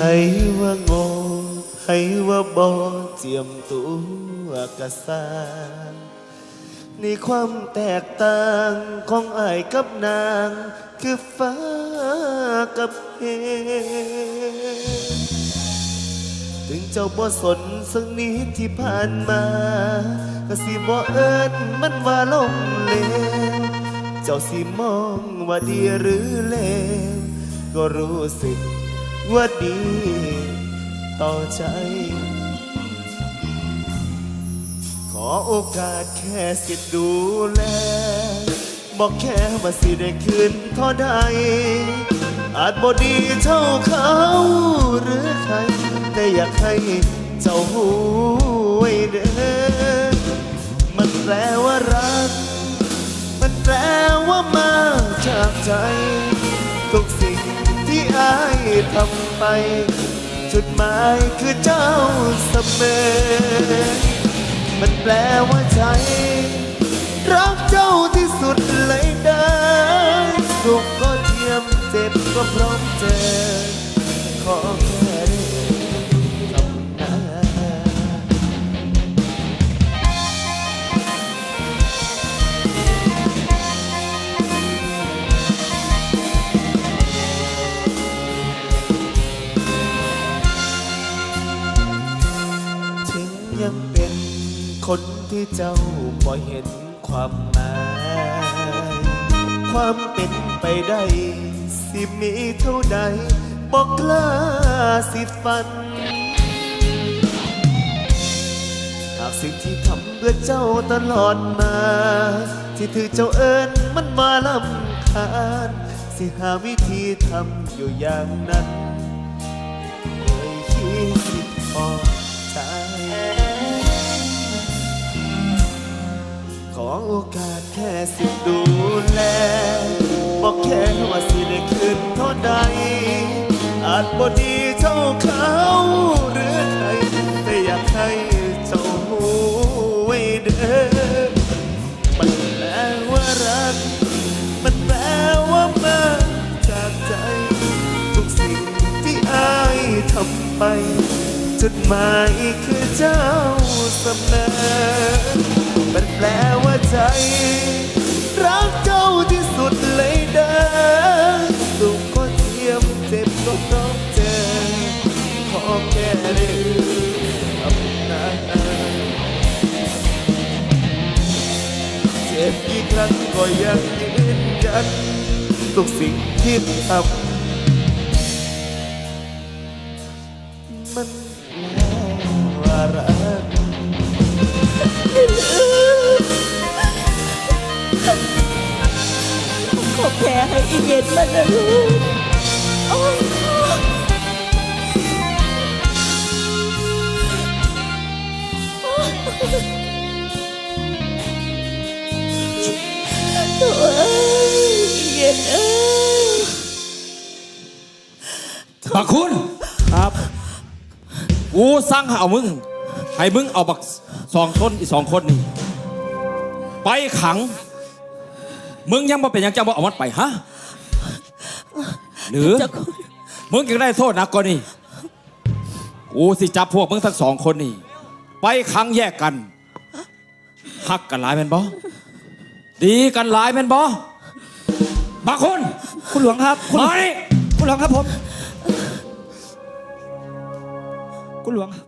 ให้ว่าโง่ให้ว่าบอเจียมตัวกระสานในความแตกต่างของอายกับนาง คือฟ้ากับเหถึงเจ้าบ่สนสักนิดที่ผ่านมา ก็สิบ่เอิ้นมันว่าลมเลวเจ้าสิมองว่าดีหรือเลวก็รู้สึก ว่าดีต่อใจ ขอโอกาสแค่สิทธิ์ดูแล บอกแค่ว่าสิได้คืนเท่าใด อาจบ่ดีเท่าเขาหรือใคร แต่อยากให้เจ้าหูไว้เด้อมันแปลว่ารัก มันแปลว่ามาจากใจ ทุกสิ่งที่อาย ทำไป จุดหมายคือเจ้าเสมอ มันแปลว่าใจ รักเจ้าที่สุดเลยได้สุขก็เทียมเจ็บก็พร้อมเจอขอ คนที่เจ้าบ่เห็นความหมาย ความเป็นไปได้ สิมีเท่าใดบอกกล้าสิฝัน หากสิ่งที่ทำเพื่อเจ้าตลอดมา ที่ถือเจ้าเอิญมันมาลำคาญ สิหาวิธีทำอยู่อย่างนั้นเคยคิดพออโอกาสแค่สิดูแลบอกแค่ว่าสิได้คืนเท่าใด อาจบ่ดีเท่าเขาหรือใครแต่อยากให้เจ้าหูไว้เด้อมันแปลว่ารัก มันแปลว่ามาจากใจ ทุกสิ่งที่อายทำไป จุดหมายคือเจ้าเสมอ มันแปลว่าใจ รักเจ้าที่สุดเลยเด้อสุขก็เทียมเจ็บก็ต้องเจอขอแค่ได้ทำนาเจ็บกี่ครั้งก็ยังยืนยันทุกสิ่งที่ทำมัน ให้อีเย็นมันนะลูกโอ้ยโถ่เอ้ยอีเย็นเอ้ยบักคุณครับกูสั่งให้เอามึง ให้มึงเอาบักสองคนอีกสองคนนี่ ไปขัง มึงยังมาเป็นหยังจะบ่เอามันไปฮะหรือ เจ้าคุณมึงยังได้โทษหนักกว่านี่กูสิจับพวกมึงทั้งสองคนนี่ ไปขังแยกกันฮักกันหลายแม่นบ่ดีกันหลายแม่นบ่บักคุณคุณหลวงครับ คุณมานี่คุณหลวงครับผม คุณหลวงครับ